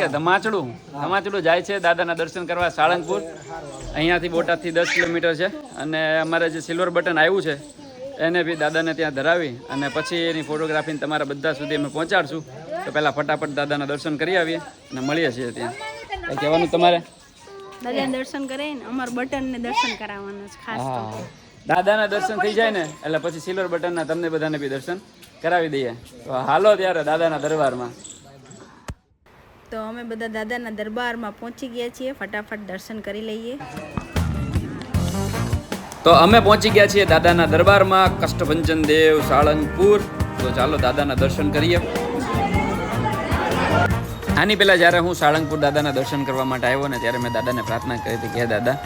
કે ધમાચડું? ધમાચડું જાય છે દાદાના દર્શન કરવા સાળંગપુર. અહીંયાથી બોટાદથી દસ કિલોમીટર છે. અને અમારે જે સિલ્વર બટન આવ્યું છે એને બી દાદાને ત્યાં ધરાવી અને પછી એની ફોટોગ્રાફીને તમારા બધા સુધી અમે પહોંચાડશું. તો પહેલાં ફટાફટ દાદાના દર્શન કરી આવીએ અને મળીએ છીએ ત્યાં. કહેવાનું તમારે? દાદાને દર્શન કરાવીને અમાર બટનને દર્શન કરાવવાના છે ખાસ દાદાના દર્શન થઈ જાય ને એટલે પછી સિલ્વર બટનના તમને બધાને બી દર્શન કરાવી દઈએ. તો હાલો ત્યારે દાદાના દરબારમાં. તો અમે બધા દાદાના દરબારમાં પહોંચી ગયા છીએ. ફટાફટ દર્શન કરી લઈએ. તો અમે પહોંચી ગયા છીએ દાદાના દરબારમાં, કષ્ટભંજન દેવ, સાળંગપુર. તો ચાલો દાદાના દર્શન કરીએ. આની પહેલાં જ્યારે હું સાળંગપુર દાદાના દર્શન કરવા માટે આવ્યો ને ત્યારે મેં દાદાને પ્રાર્થના કરી હતી કે દાદા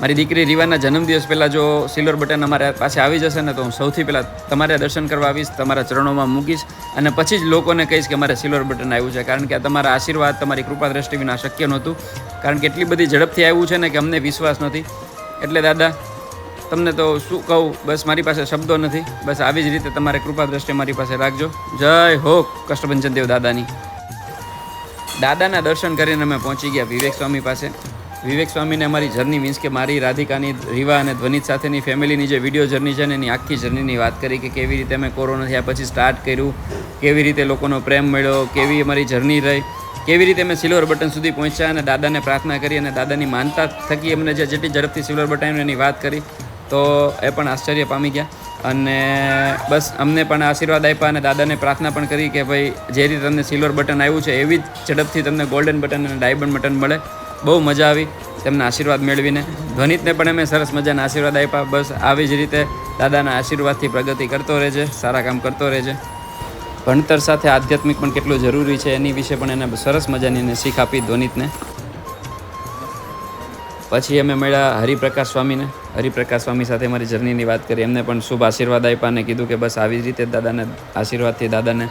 મારી દીકરી રીવાના જન્મદિવસ પહેલાં જો સિલ્વર બટન અમારા પાસે આવી જશે ને તો હું સૌથી પહેલાં તમારે દર્શન કરવા આવીશ, તમારા ચરણોમાં મૂકીશ અને પછી જ લોકોને કહીશ કે મારે સિલ્વર બટન આવ્યું છે. કારણ કે આ તમારા આશીર્વાદ, તમારી કૃપા દ્રષ્ટિ વિના શક્ય નહોતું. કારણ કે એટલી બધી ઝડપથી આવ્યું છે ને કે અમને વિશ્વાસ નથી. એટલે દાદા, તમને તો શું કહું? બસ મારી પાસે શબ્દો નથી. બસ આવી જ રીતે તમારે કૃપા દ્રષ્ટિ મારી પાસે રાખજો. જય હો કષ્ટભંજન દેવ દાદાની. દાદાના દર્શન કરીને અમે પહોંચી ગયા વિવેક સ્વામી પાસે. વિવેક સ્વામીને અમારી જર્ની મીન્સ કે મારી રાધિકાની, રીવા અને ધ્વનિત સાથેની ફેમિલીની જે વીડિયો જર્ની છે ને એની આખી જર્નીની વાત કરી કે કેવી રીતે અમે કોરોના થયા પછી સ્ટાર્ટ કર્યું, કેવી રીતે લોકોનો પ્રેમ મળ્યો, કેવી અમારી જર્ની રહી, કેવી રીતે અમે સિલ્વર બટન સુધી પહોંચ્યા અને દાદાને પ્રાર્થના કરી અને દાદાની માનતા થકી અમને જે જેટલી ઝડપથી સિલ્વર બટન એની વાત કરી, તો એ પણ આશ્ચર્ય પામી ગયા. અને બસ અમને પણ આશીર્વાદ આપ્યા અને દાદાને પ્રાર્થના પણ કરી કે ભાઈ, જે રીતે તમને સિલ્વર બટન આવ્યું છે એવી જ ઝડપથી તમને ગોલ્ડન બટન અને ડાયમંડ બટન મળે. બહુ મજા આવી તેમના આશીર્વાદ મેળવીને. ધ્વનિતને પણ અમે સરસ મજાના આશીર્વાદ આપ્યા. બસ આવી જ રીતે દાદાના આશીર્વાદથી પ્રગતિ કરતો રહેજે, સારા કામ કરતો રહેજે. ભણતર સાથે આધ્યાત્મિક પણ કેટલું જરૂરી છે એની વિશે પણ એને સરસ મજાની શીખ આપી ધ્વનિતને પછી અમે મળ્યા હરિપ્રકાશ સ્વામીને. હરિપ્રકાશ સ્વામી સાથે મારી જર્નીની વાત કરી. એમને પણ શુભ આશીર્વાદ આપ્યા અને કીધું કે બસ આવી જ રીતે દાદાને આશીર્વાદથી દાદાને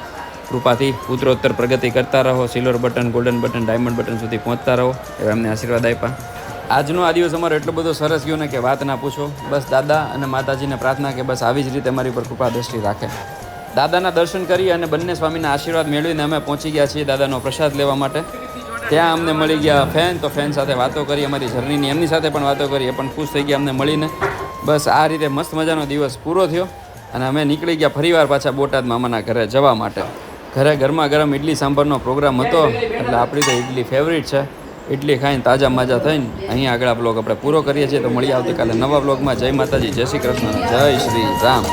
કૃપાથી ઉત્તરોત્તર પ્રગતિ કરતા રહો silver button golden button diamond button સુધી પહોંચતા રહો, એવા એમને આશીર્વાદ આપ્યા. આજનો આ દિવસ અમારો એટલો બધો સરસ ગયો ને કે વાત ના પૂછો. બસ દાદા અને માતાજીને પ્રાર્થના કે બસ આવી જ રીતે મારી પર કૃપા દ્રષ્ટિ રાખે. દાદાના દર્શન કરી અને બંને સ્વામીના આશીર્વાદ મેળવીને અમે પહોંચી ગયા છીએ દાદાનો પ્રસાદ લેવા માટે. ત્યાં અમને મળી ગયા ફેન, તો ફેન સાથે વાતો કરી, અમારી જર્નીની એમની સાથે પણ વાતો કરી, એ પણ ખુશ થઈ ગયા અમને મળીને. બસ આ રીતે મસ્ત મજાનો દિવસ પૂરો થયો અને અમે નીકળી ગયા ફરીવાર પાછા બોટાદ મામાના ઘરે જવા માટે. ઘરે ગરમા ગરમ ઇડલી સાંભારનો પ્રોગ્રામ હતો. એટલે આપણી તો ઇડલી ફેવરિટ છે. ઇડલી ખાઈને તાજા માજા થઈને અહીંયા આગળ આ બ્લોગ આપણે પૂરો કરીએ છીએ. તો મળીએ આવતીકાલે નવા બ્લોગમાં જય માતાજી, જય શ્રી કૃષ્ણ, જય શ્રી રામ.